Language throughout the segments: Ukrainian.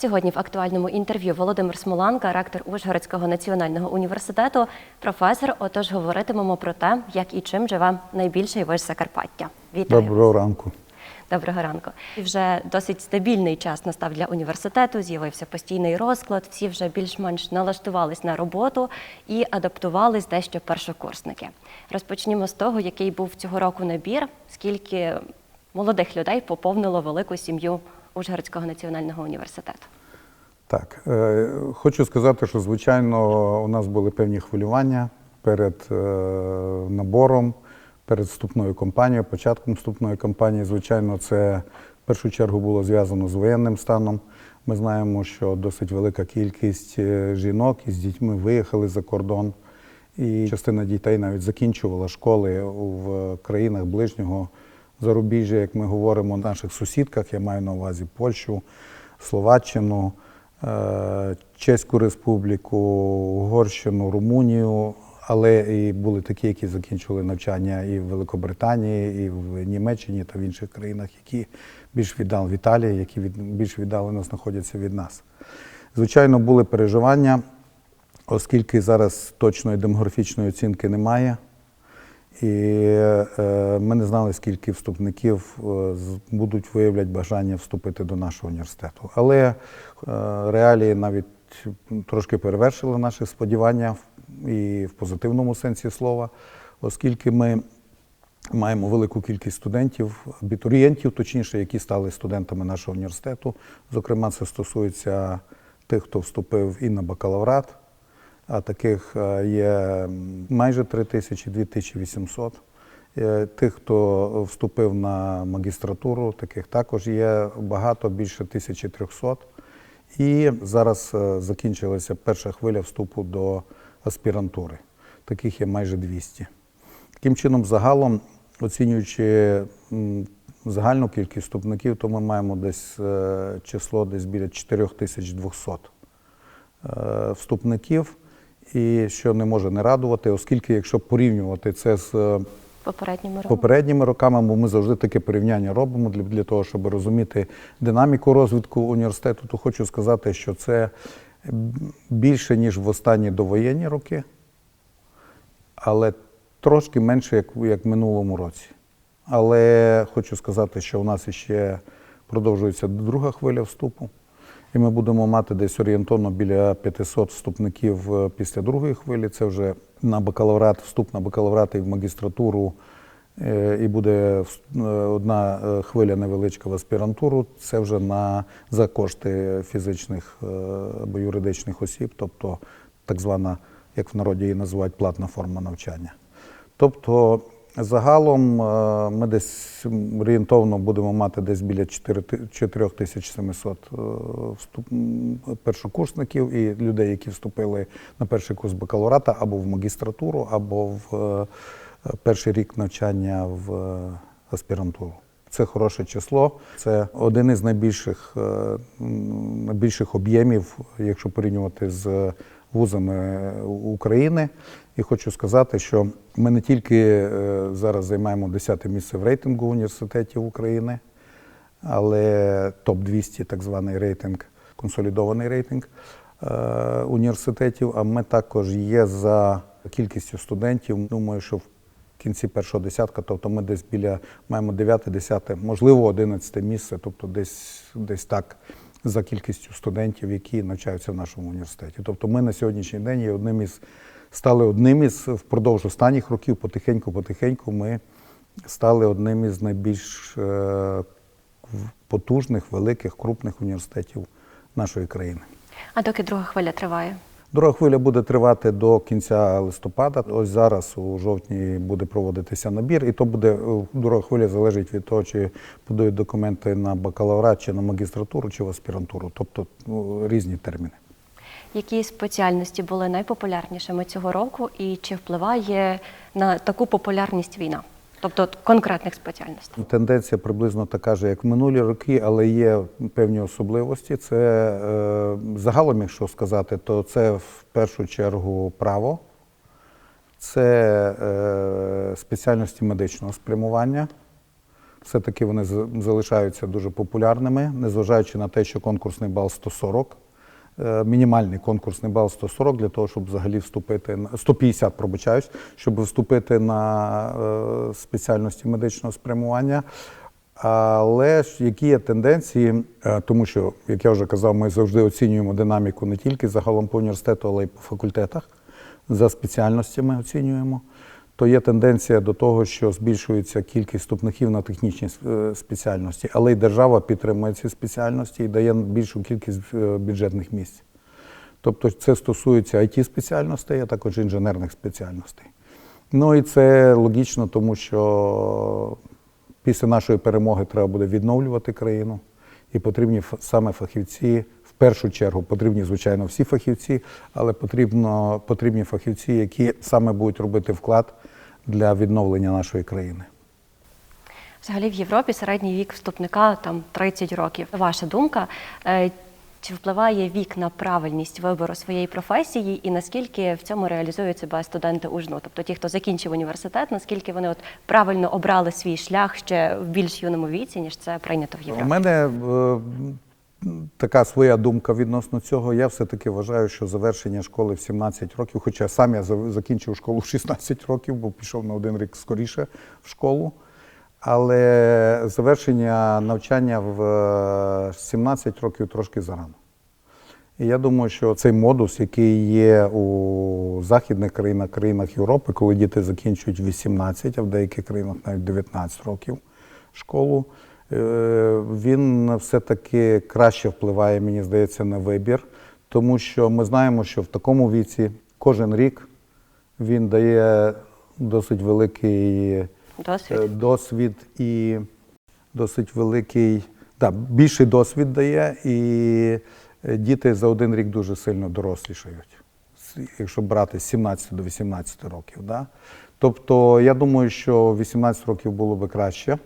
Сьогодні в актуальному інтерв'ю Володимир Смоланка, ректор Ужгородського національного університету, професор. Отож говоритимемо про те, як і чим живе найбільший виш Закарпаття. Вітаю. Доброго ранку. Доброго ранку. І вже досить стабільний час настав для університету. З'явився постійний розклад. Всі вже більш-менш налаштувались на роботу і адаптувались дещо першокурсники. Розпочнімо з того, який був цього року набір, скільки молодих людей поповнило велику сім'ю Ужгородського національного університету. Так, е, хочу сказати, що звичайно у нас були певні хвилювання перед е, набором, перед вступною кампанією, початком вступної кампанії. Звичайно, це в першу чергу було зв'язано з воєнним станом. Ми знаємо, що досить велика кількість е, жінок із дітьми виїхали за кордон, і частина дітей навіть закінчувала школи в країнах ближнього зарубіжжя, як ми говоримо, наших сусідках. Я маю на увазі Польщу, Словаччину, е, Чеську Республіку, Угорщину, Румунію. Але і були такі, які закінчили навчання і в Великобританії, і в Німеччині та в інших країнах, які більш віддали в Італії, які від, більш віддалено знаходяться від нас. Звичайно, були переживання, оскільки зараз точної демографічної оцінки немає. І е, ми не знали, скільки вступників е, будуть виявляти бажання вступити до нашого університету. Але е, реалії навіть трошки перевершили наші сподівання і в позитивному сенсі слова, оскільки ми маємо велику кількість студентів, абітурієнтів, точніше, які стали студентами нашого університету. Зокрема, це стосується тих, хто вступив і на бакалаврат, а таких е, є майже 3 тисячі, 2800. Е, Тих, хто вступив на магістратуру, таких також є багато, більше 1300. І зараз е, закінчилася перша хвиля вступу до аспірантури. Таких є майже 200. Таким чином, загалом, оцінюючи загальну кількість вступників, то ми маємо десь число десь біля 4200 е, вступників. І що не може не радувати, оскільки, якщо порівнювати це з е, Попередніми роками. попередніми роками, бо ми завжди таке порівняння робимо для, для того, щоб розуміти динаміку розвитку університету, то хочу сказати, що це більше, ніж в останні довоєнні роки, але трошки менше, як, як в минулому році. Але хочу сказати, що у нас ще продовжується друга хвиля вступу. І ми будемо мати десь орієнтовно біля 500 вступників е, після другої хвилі. Це вже на бакалаврат, вступ на бакалаврат і в магістратуру. Е, І буде е, одна хвиля невеличка в аспірантуру. Це вже на за кошти фізичних або юридичних осіб, тобто так звана, як в народі її називають, платна форма навчання. Тобто загалом е, ми десь орієнтовно будемо мати десь біля 4 ти- 4700 е, першокурсників і людей, які вступили на перший курс бакалаврата або в магістратуру, або в е, перший рік навчання в аспірантуру. Це хороше число. Це один із найбільших, найбільших об'ємів, якщо порівнювати з вузами України. І хочу сказати, що ми не тільки е, зараз займаємо 10 місце в рейтингу університетів України, але топ-200, так званий рейтинг, консолідований рейтинг е, університетів. А ми також є за кількістю студентів. Думаю, що в кінці першого десятка, тобто ми десь біля маємо 9, 10, можливо, 11 місце, тобто десь, десь так за кількістю студентів, які навчаються в нашому університеті. Тобто ми на сьогоднішній день є одним із стали одним із впродовж останніх років, потихеньку-потихеньку ми стали одним із найбільш е, потужних, великих, крупних університетів нашої країни. А доки друга хвиля триває. Друга хвиля буде тривати до кінця листопада. Ось зараз у жовтні буде проводитися набір, і то буде е, друга хвиля залежить від того, чи подають документи на бакалаврат, чи на магістратуру, чи в аспірантуру, тобто ну, різні терміни. Які спеціальності були найпопулярнішими цього року, і чи впливає на таку популярність війна? Тобто конкретних спеціальностей? Тенденція приблизно така ж, як в минулі роки, але є певні особливості. Це е, загалом, якщо сказати, то це в першу чергу право, це е, спеціальності медичного спрямування, Все-таки вони залишаються дуже популярними, незважаючи на те, що конкурсний бал 140, е, мінімальний конкурсний бал 140 для того, щоб взагалі вступити на 150, пробачаюсь, щоб вступити на е, спеціальності медичного спрямування. Але ж які є тенденції, Е, тому що, як я вже казав, ми завжди оцінюємо динаміку не тільки загалом по університету, але й по факультетах. За спеціальностями оцінюємо. То є тенденція до того, що збільшується кількість вступників на технічні е, спеціальності, але й держава підтримує ці спеціальності і дає більшу кількість е, бюджетних місць. Тобто це стосується it спеціальностей, а також інженерних спеціальностей. Ну і це логічно, тому що після нашої перемоги треба буде відновлювати країну, і потрібні саме фахівці. В першу чергу потрібні, звичайно, всі фахівці, але потрібно, потрібні фахівці, які саме будуть робити вклад для відновлення нашої країни. Взагалі в Європі середній вік вступника там 30 років. Ваша думка, е, чи впливає вік на правильність вибору своєї професії, і наскільки в цьому реалізують себе студенти УЖНУ? Тобто ті, хто закінчив університет, наскільки вони от правильно обрали свій шлях ще в більш юному віці, ніж це прийнято в У Європі? мене е, така своя думка відносно цього. Я все-таки вважаю, що завершення школи в 17 років, хоча сам я закінчив школу в 16 років, бо пішов на один рік скоріше в школу. Але завершення навчання в е, 17 років трошки зарано. І я думаю, що цей модус, який є у західних країнах, країнах Європи, коли діти закінчують 18, а в деяких країнах навіть 19 років школу, е, він все-таки краще впливає, мені здається, на вибір, тому що ми знаємо, що в такому віці кожен рік він дає досить великий Досвід. е, досвід і досить великий, да, більший досвід дає, і е, діти за один рік дуже сильно дорослішають, якщо брати з 17 до 18 років. Да? Тобто, я думаю, що 18 років було би краще.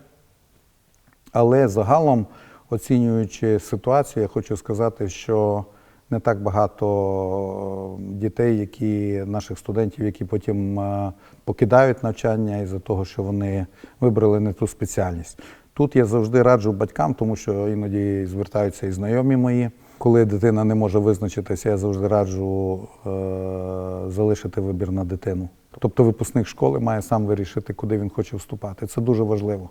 Але загалом, оцінюючи ситуацію, я хочу сказати, що не так багато дітей, які наших студентів, які потім е, покидають навчання із-за того, що вони вибрали не ту спеціальність. Тут я завжди раджу батькам, тому що іноді звертаються і знайомі мої. Коли дитина не може визначитися, я завжди раджу е, залишити вибір на дитину. Тобто випускник школи має сам вирішити, куди він хоче вступати. Це дуже важливо.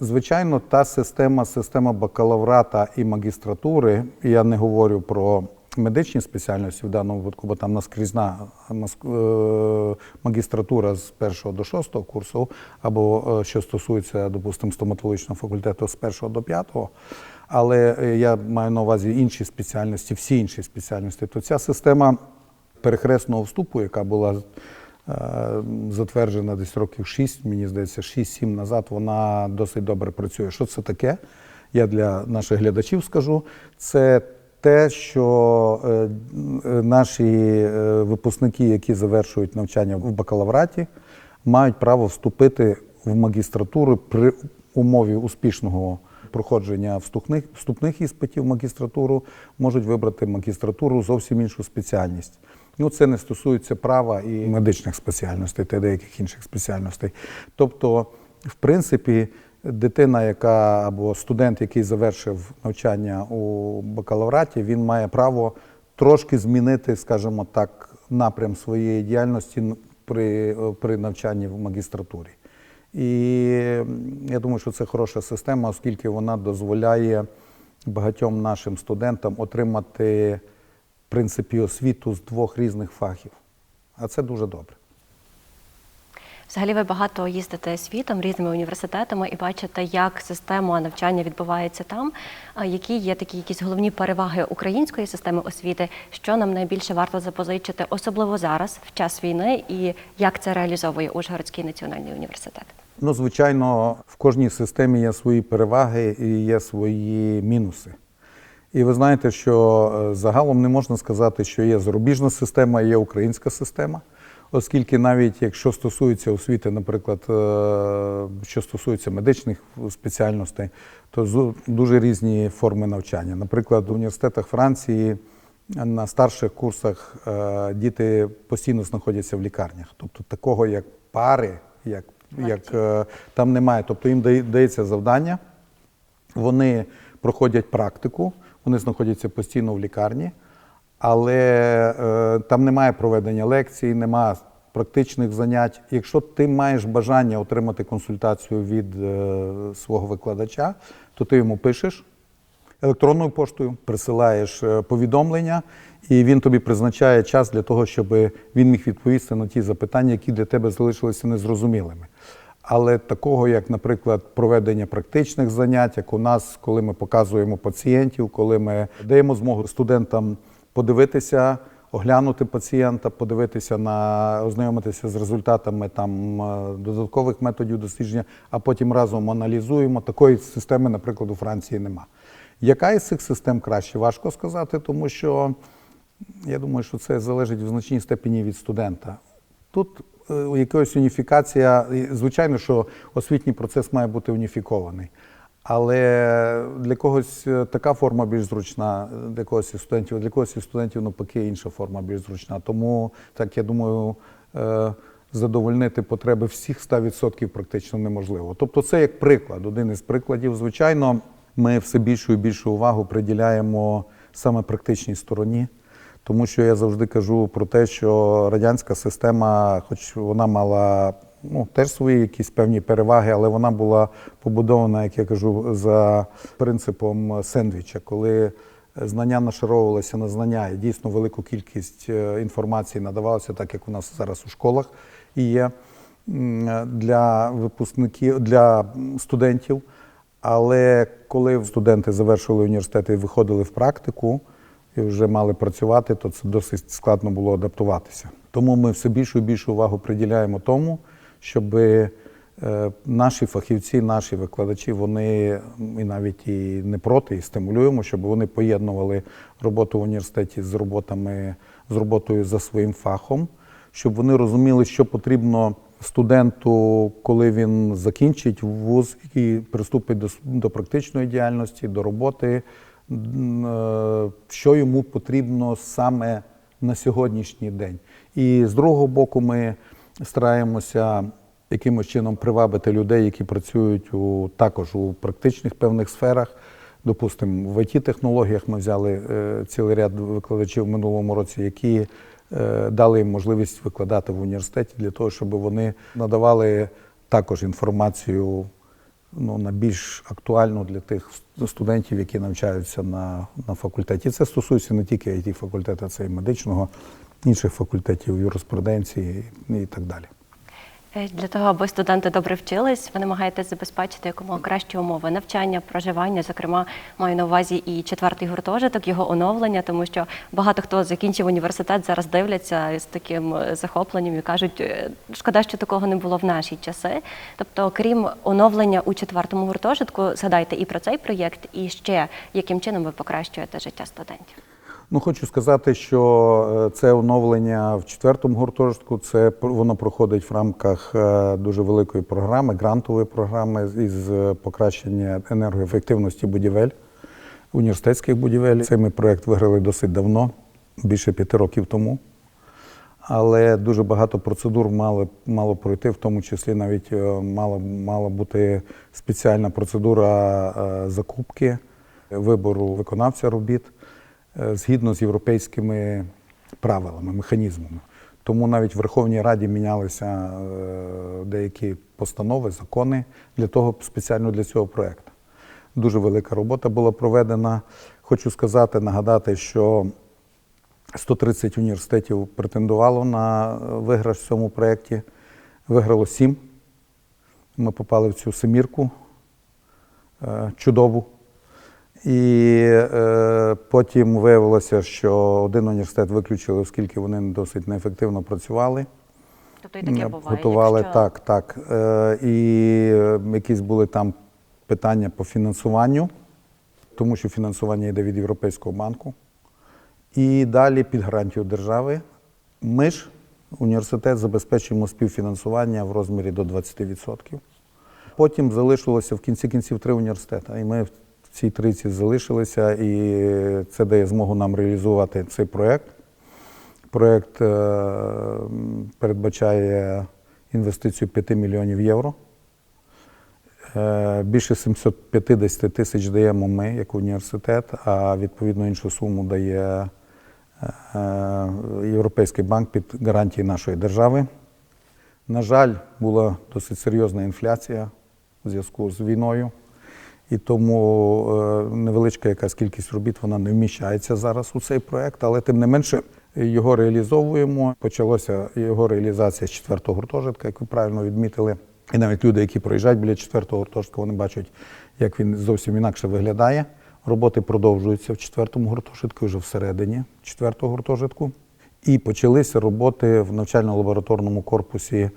Звичайно, та система, система бакалаврата і магістратури, я не говорю про медичні спеціальності в даному випадку, бо там наскрізна е, магістратура з першого до шостого курсу, або е, що стосується, допустимо, стоматологічного факультету з першого до п'ятого. Але е, я маю на увазі інші спеціальності, всі інші спеціальності. То ця система перехресного вступу, яка була затверджена десь років 6, мені здається, 6-7 назад, вона досить добре працює. Що це таке? Я для наших глядачів скажу. Це те, що е, е, наші е, випускники, які завершують навчання в бакалавраті, мають право вступити в магістратуру при умові успішного проходження вступних, вступних іспитів в магістратуру, можуть вибрати магістратуру зовсім іншу спеціальність. Ну, це не стосується права і медичних спеціальностей та деяких інших спеціальностей. Тобто, в принципі, дитина, яка або студент, який завершив навчання у бакалавраті, він має право трошки змінити, скажімо так, напрям своєї діяльності при, при навчанні в магістратурі. І я думаю, що це хороша система, оскільки вона дозволяє багатьом нашим студентам отримати в принципі освіту з двох різних фахів. А це дуже добре. Взагалі ви багато їздите світом різними університетами і бачите, як система навчання відбувається там. Які є такі якісь головні переваги української системи освіти, що нам найбільше варто запозичити, особливо зараз, в час війни, і як це реалізовує Ужгородський національний університет? Ну, звичайно, в кожній системі є свої переваги і є свої мінуси. І ви знаєте, що е, загалом не можна сказати, що є зарубіжна система, є українська система, оскільки навіть якщо стосується освіти, наприклад, е, що стосується медичних спеціальностей, то дуже різні форми навчання. Наприклад, в університетах Франції на старших курсах е, діти постійно знаходяться в лікарнях. Тобто такого як пари, як як там немає. Тобто їм дається завдання, вони проходять практику, вони знаходяться постійно в лікарні, але е, там немає проведення лекцій, немає практичних занять. Якщо ти маєш бажання отримати консультацію від е, свого викладача, то ти йому пишеш електронною поштою, присилаєш е, повідомлення, і він тобі призначає час для того, щоб він міг відповісти на ті запитання, які для тебе залишилися незрозумілими. Але такого, як, наприклад, проведення практичних занять, як у нас, коли ми показуємо пацієнтів, коли ми даємо змогу студентам подивитися, оглянути пацієнта, подивитися на ознайомитися з результатами там е, додаткових методів дослідження, а потім разом аналізуємо. Такої системи, наприклад, у Франції нема. Яка із цих систем краще? Важко сказати, тому що я думаю, що це залежить в значній степені від студента. Тут е, якась уніфікація, звичайно, що освітній процес має бути уніфікований. Але для когось е, така форма більш зручна, е, для когось із студентів, для когось із студентів навпаки інша форма більш зручна. Тому, так я думаю, задовольнити потреби всіх 100% практично неможливо. Тобто, це як приклад, один із прикладів. Звичайно, ми все більшу і більшу увагу приділяємо саме практичній стороні. Тому що я завжди кажу про те, що радянська система, хоч вона мала ну, теж свої якісь певні переваги, але вона була побудована, як я кажу, за принципом сендвіча, коли знання нашаровувалися на знання, і дійсно велику кількість е, інформації надавалося, так як у нас зараз у школах і є для випускників, для студентів. Але коли студенти завершили університет і виходили в практику, і вже мали працювати, то це досить складно було адаптуватися. Тому ми все більшу і більшу увагу приділяємо тому, щоб е, наші фахівці, наші викладачі, вони і навіть і не проти, і стимулюємо, щоб вони поєднували роботу в університеті з роботами з роботою за своїм фахом, щоб вони розуміли, що потрібно студенту, коли він закінчить вуз і приступить до, до практичної діяльності, до роботи, що йому потрібно саме на сьогоднішній день. І з другого боку, ми стараємося якимось чином привабити людей, які працюють у, також у практичних певних сферах. Допустимо, в ІТ-технологіях ми взяли е, цілий ряд викладачів в минулому році, які е, дали їм можливість викладати в університеті для того, щоб вони надавали також інформацію ну, на більш актуальну для тих студентів, які навчаються на, на факультеті. Це стосується не тільки it факультету, це і медичного, інших факультетів, юриспруденції і так далі. Е, Для того, аби студенти добре вчились, ви намагаєтесь забезпечити якомога кращі умови навчання, проживання. Зокрема, маю на увазі і четвертий гуртожиток, його оновлення, тому що багато хто закінчив університет, зараз дивляться з таким е, захопленням і кажуть, «Е, шкода, що такого не було в наші часи. Тобто, крім оновлення у четвертому гуртожитку, згадайте і про цей проєкт, і ще яким чином ви покращуєте життя студентів. Ну, хочу сказати, що е, це оновлення в четвертому гуртожитку. Це воно проходить в рамках е, дуже великої програми, грантової програми із е, покращення енергоефективності будівель, університетських будівель. Цей ми проєкт виграли досить давно, більше п'яти років тому. Але дуже багато процедур мало, мало пройти, в тому числі навіть мала, мала бути спеціальна процедура закупки, вибору виконавця робіт згідно з європейськими правилами, механізмами. Тому навіть в Верховній Раді мінялися е, деякі постанови, закони для того, спеціально для цього проєкту. Дуже велика робота була проведена. Хочу сказати, нагадати, що 130 університетів претендувало на е, виграш в цьому проєкті. Виграло 7. Ми попали в цю семірку е, чудову. І е, потім виявилося, що один університет виключили, оскільки вони досить неефективно працювали. Тобто і таке Е, буває. Готували якщо- так, так. Е, і е, якісь були там питання по фінансуванню, тому що фінансування йде від Європейського банку. І далі під гарантію держави. Ми ж, університет, забезпечуємо співфінансування в розмірі до 20%. Потім залишилося в кінці кінців три університети. І ми цій трійці залишилися, і це дає змогу нам реалізувати цей проєкт. Проєкт е, передбачає інвестицію 5 мільйонів євро. Е, Більше 750 тисяч даємо ми як університет, а відповідно іншу суму дає е, Європейський банк під гарантії нашої держави. На жаль, була досить серйозна інфляція у зв'язку з війною, і тому е, невеличка якась кількість робіт вона не вміщається зараз у цей проект, але тим не менше його реалізовуємо. Почалося його реалізація з четвертого гуртожитка, як ви правильно відмітили. І навіть люди, які проїжджають біля четвертого гуртожитка, вони бачать, як він зовсім інакше виглядає. Роботи продовжуються в четвертому гуртожитку, вже всередині четвертого гуртожитку. І почалися роботи в навчально-лабораторному корпусі е,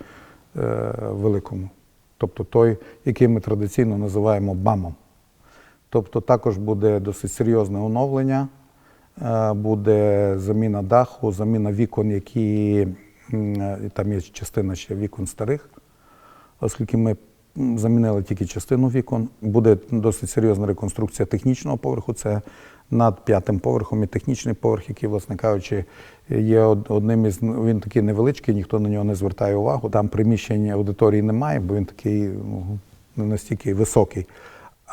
великому, тобто той, який ми традиційно називаємо БАМом. Тобто також буде досить серйозне оновлення, е, буде заміна даху, заміна вікон, які е, там є частина ще вікон старих, оскільки ми замінили тільки частину вікон. Буде досить серйозна реконструкція технічного поверху. Це над п'ятим поверхом і технічний поверх, який, власне кажучи, є одним із він такий невеличкий, ніхто на нього не звертає увагу. Там приміщення аудиторії немає, бо він такий ну, не настільки високий.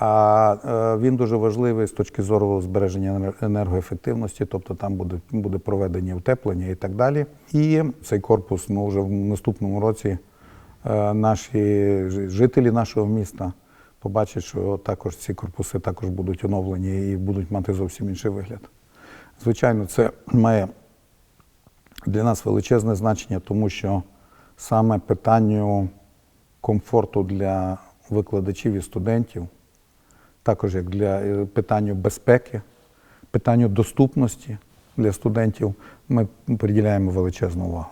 А е, він дуже важливий з точки зору збереження енергоефективності, тобто там буде, буде проведення утеплення і так далі. І цей корпус ми вже в наступному році е, наші жителі нашого міста побачать, що також ці корпуси також будуть оновлені і будуть мати зовсім інший вигляд. Звичайно, це має для нас величезне значення, тому що саме питанню комфорту для викладачів і студентів, також як для е, питанню безпеки, питанню доступності для студентів, ми приділяємо величезну увагу.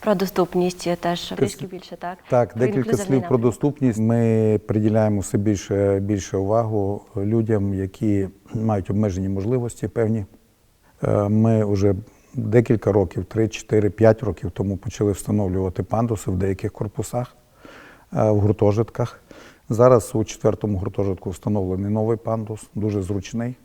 Про доступність теж трішки більше, так? Так, Про декілька слів про доступність. Ми приділяємо все більше, більше увагу людям, які мають обмежені можливості певні. Е, Ми вже декілька років, 3, 4, 5 років тому почали встановлювати пандуси в деяких корпусах, е, в гуртожитках. Зараз у четвертому гуртожитку встановлений новий пандус, дуже зручний.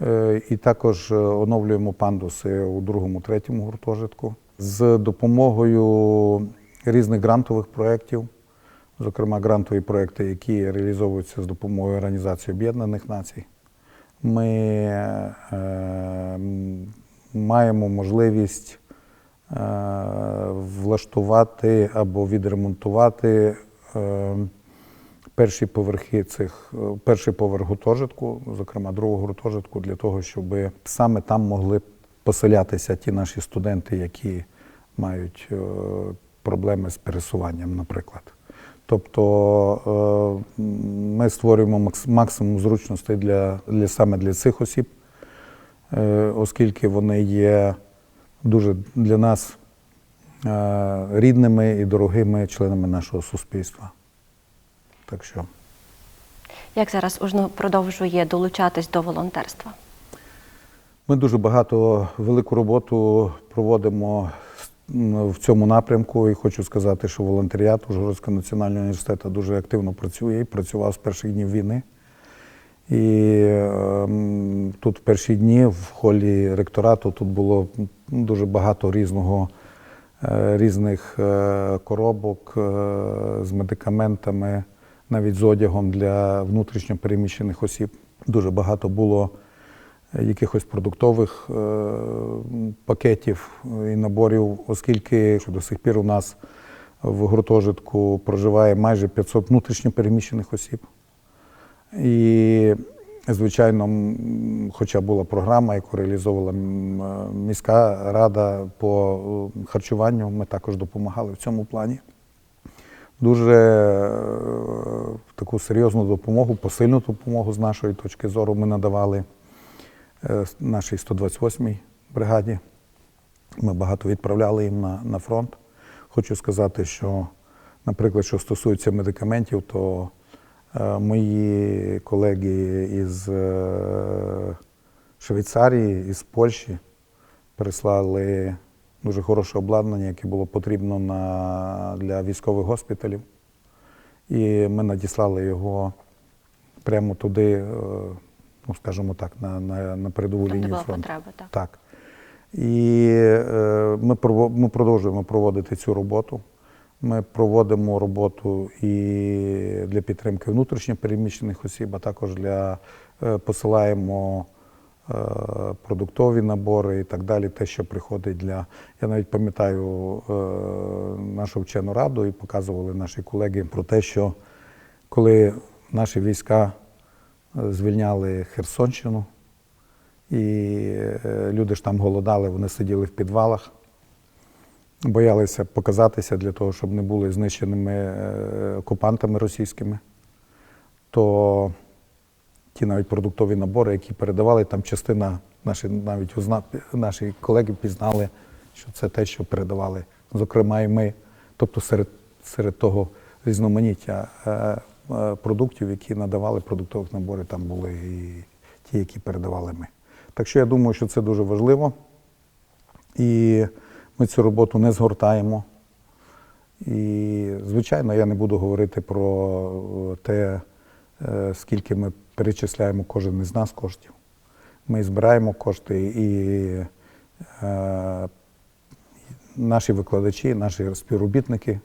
Е, І також е, оновлюємо пандуси у другому, третьому гуртожитку з допомогою різних грантових проєктів, зокрема грантові проєкти, які реалізовуються з допомогою Організації Об'єднаних Націй. Ми е, маємо можливість влаштувати або відремонтувати перші поверхи цих, е, перший поверх гуртожитку, зокрема другого гуртожитку, для того, щоб саме там могли поселятися ті наші студенти, які мають е, проблеми з пересуванням, наприклад. Тобто е, ми створюємо максимум зручностей для, для саме для цих осіб, оскільки вони є дуже для нас рідними і дорогими членами нашого суспільства. Так що. Як зараз УЖНУ продовжує долучатись до волонтерства? Ми дуже багато велику роботу проводимо в цьому напрямку, і хочу сказати, що волонтеріат Ужгородського національного університету дуже активно працює і працював з перших днів війни. І ем, тут в перші дні в холі ректорату тут було дуже багато різного, е, різних е, коробок е, з медикаментами, навіть з одягом для внутрішньо переміщених осіб. Дуже багато було е, якихось продуктових е, пакетів і наборів, оскільки до сих пір у нас в гуртожитку проживає майже 500 внутрішньо переміщених осіб. І, звичайно, хоча була програма, яку реалізовувала е, міська рада по харчуванню, ми також допомагали в цьому плані. Дуже е, таку серйозну допомогу, посильну допомогу з нашої точки зору ми надавали е, нашій 128-й бригаді. Ми багато відправляли їм на, на фронт. Хочу сказати, що, наприклад, що стосується медикаментів, то е, мої колеги із Швейцарії, із Польщі прислали дуже хороше обладнання, яке було потрібно на, для військових госпіталів. І ми надіслали його прямо туди, е, ну скажімо так, на, на, на передову Там, лінію була фронту. потреба, так. Так. І е, ми, ми продовжуємо проводити цю роботу. Ми проводимо роботу і для підтримки внутрішньопереміщених осіб, а також для е, посилаємо продуктові набори і так далі. Те, що приходить для. Я навіть пам'ятаю е, нашу вчену раду і показували наші колеги про те, що коли наші війська е, звільняли Херсонщину, і е, люди ж там голодали, вони сиділи в підвалах боялися показатися для того, щоб не були знищеними е, окупантами російськими, то ті навіть продуктові набори, які передавали, там частина наші навіть узна, наші колеги пізнали, що це те, що передавали. Зокрема, і ми. Тобто серед, серед того різноманіття е, е, продуктів, які надавали продуктових наборів, там були і ті, які передавали ми. Так що я думаю, що це дуже важливо. І ми цю роботу не згортаємо. І, звичайно, я не буду говорити про те, е, скільки ми перечисляємо кожен із нас коштів. Ми збираємо кошти, і е, наші викладачі, наші співробітники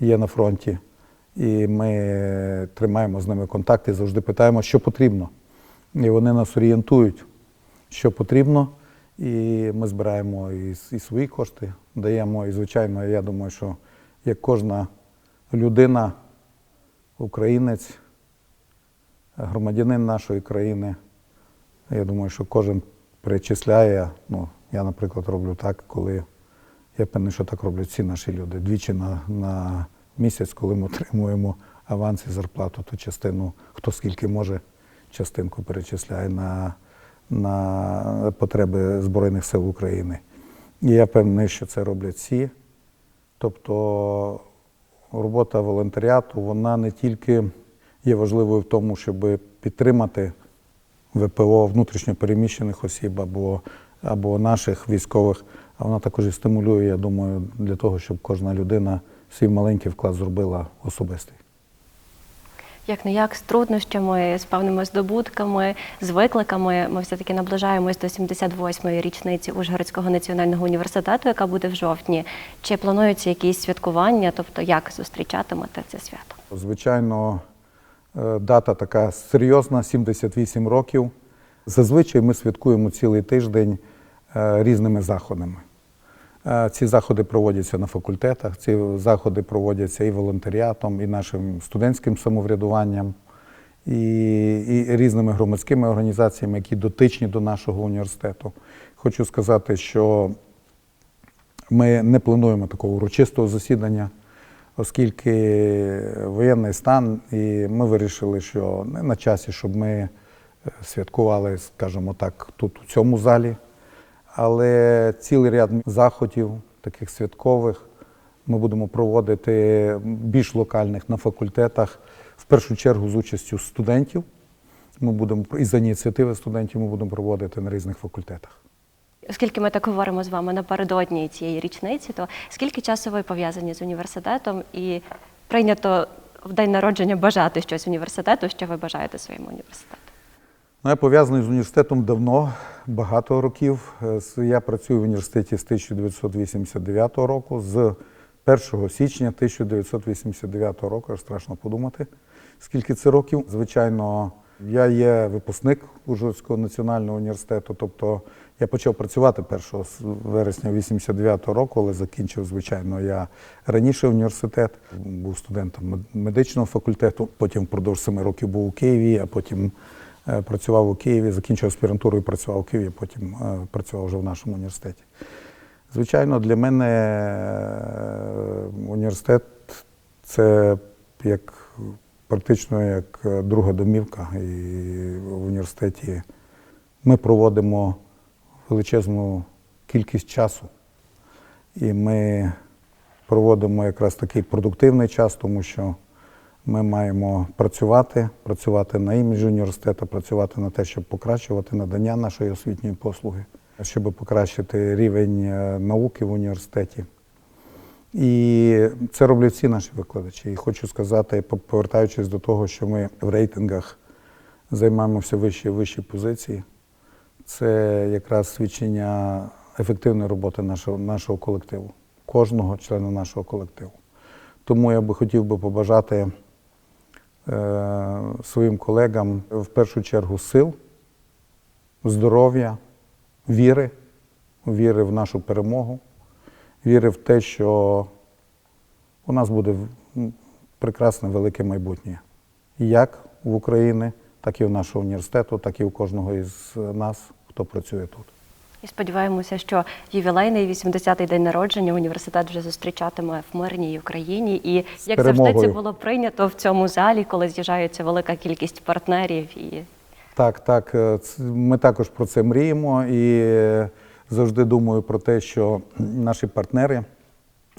є на фронті. І ми тримаємо з ними контакти, завжди питаємо, що потрібно. І вони нас орієнтують, що потрібно. І ми збираємо і, і свої кошти, даємо. І, звичайно, я думаю, що як кожна людина, українець, громадянин нашої країни, я думаю, що кожен перечисляє. Ну, я, наприклад, роблю так, коли я певний, що так роблять всі наші люди. Двічі на, на місяць, коли ми отримуємо аванс і зарплату, то частину, хто скільки може, частинку перечисляє на, на потреби Збройних сил України. І я певний, що це роблять всі. Тобто робота волонтеріату, вона не тільки є важливою в тому, щоб підтримати ВПО внутрішньо переміщених осіб або, або наших військових, а вона також і стимулює, я думаю, для того, щоб кожна людина свій маленький вклад зробила особистий. Як не як з труднощами, з певними здобутками, з викликами, ми все-таки наближаємось до 78-ї річниці Ужгородського національного університету, яка буде в жовтні. Чи плануються якісь святкування? Тобто, як зустрічатимете це свято? Звичайно, дата така серйозна 78 років. Зазвичай ми святкуємо цілий тиждень е, різними заходами. Е, Ці заходи проводяться на факультетах, ці заходи проводяться і волонтеріатом, і нашим студентським самоврядуванням, і, і різними громадськими організаціями, які дотичні до нашого університету. Хочу сказати, що ми не плануємо такого урочистого засідання, оскільки воєнний стан, і ми вирішили, що не на часі, щоб ми е, святкували, скажімо так, тут у цьому залі. Але цілий ряд заходів, таких святкових, ми будемо проводити більш локальних на факультетах, в першу чергу з участю студентів. Ми будемо і за ініціативи студентів ми будемо проводити на різних факультетах. Оскільки ми так говоримо з вами напередодні цієї річниці, то скільки часу ви пов'язані з університетом і прийнято в день народження бажати щось університету, що ви бажаєте своєму університету? Ну, я пов'язаний з університетом давно, багато років. Е, Я працюю в університеті з 1989 року. З 1 січня 1989 року, аж страшно подумати, скільки це років. Звичайно, я є випускник Ужгородського національного університету, тобто я почав працювати 1 вересня 89 року, але закінчив, звичайно, я раніше університет, був студентом медичного факультету, потім впродовж семи років був у Києві, а потім е, працював у Києві, закінчив аспірантуру і працював у Києві, потім е, працював вже в нашому університеті. Звичайно, для мене е, університет це як практично як друга домівка. І в університеті ми проводимо величезну кількість часу. І ми проводимо якраз такий продуктивний час, тому що ми маємо працювати, працювати на іміджі університету, працювати на те, щоб покращувати надання нашої освітньої послуги, щоб покращити рівень е, науки в університеті. І це роблять всі наші викладачі. І хочу сказати, повертаючись до того, що ми в рейтингах займаємо все вищі і вищі позиції, це якраз свідчення ефективної роботи нашого, нашого колективу, кожного члена нашого колективу. Тому я би хотів би побажати е, своїм колегам в першу чергу сил, здоров'я, віри, віри в нашу перемогу, віри в те, що у нас буде прекрасне велике майбутнє. Як в Україні, так і в нашого університету, так і в кожного із нас, хто працює тут. І сподіваємося, що ювілейний 80-й день народження університет вже зустрічатиме в мирній Україні. І як завжди це було прийнято в цьому залі, коли з'їжджається велика кількість партнерів і Так, так. е, Ми також про це мріємо і е, завжди думаю про те, що наші партнери,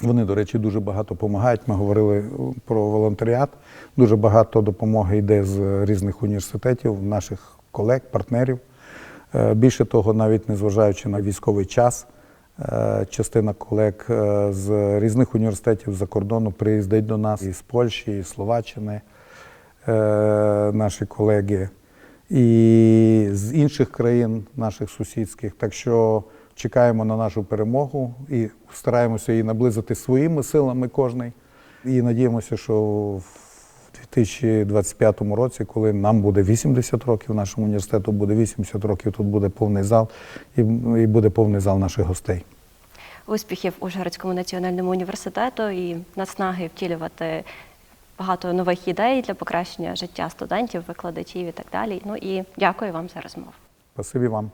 вони, до речі, дуже багато допомагають. Ми говорили е, про волонтеріат. Дуже багато допомоги йде з різних університетів, наших колег, партнерів. Е, Більше того, навіть незважаючи на військовий час, е, частина колег е, з різних університетів за кордону приїздить до нас із Польщі, із Словаччини, е, наші колеги, і з інших країн, наших сусідських. Так що чекаємо на нашу перемогу і стараємося її наблизити своїми силами кожний. І надіємося, що в 2025 році, коли нам буде 80 років, нашому університету буде 80 років, тут буде повний зал і, і буде повний зал наших гостей. успіхів Ужгородському національному університету і наснаги втілювати багато нових ідей для покращення життя студентів, викладачів і так далі. Ну і дякую вам за розмову. Спасибі вам.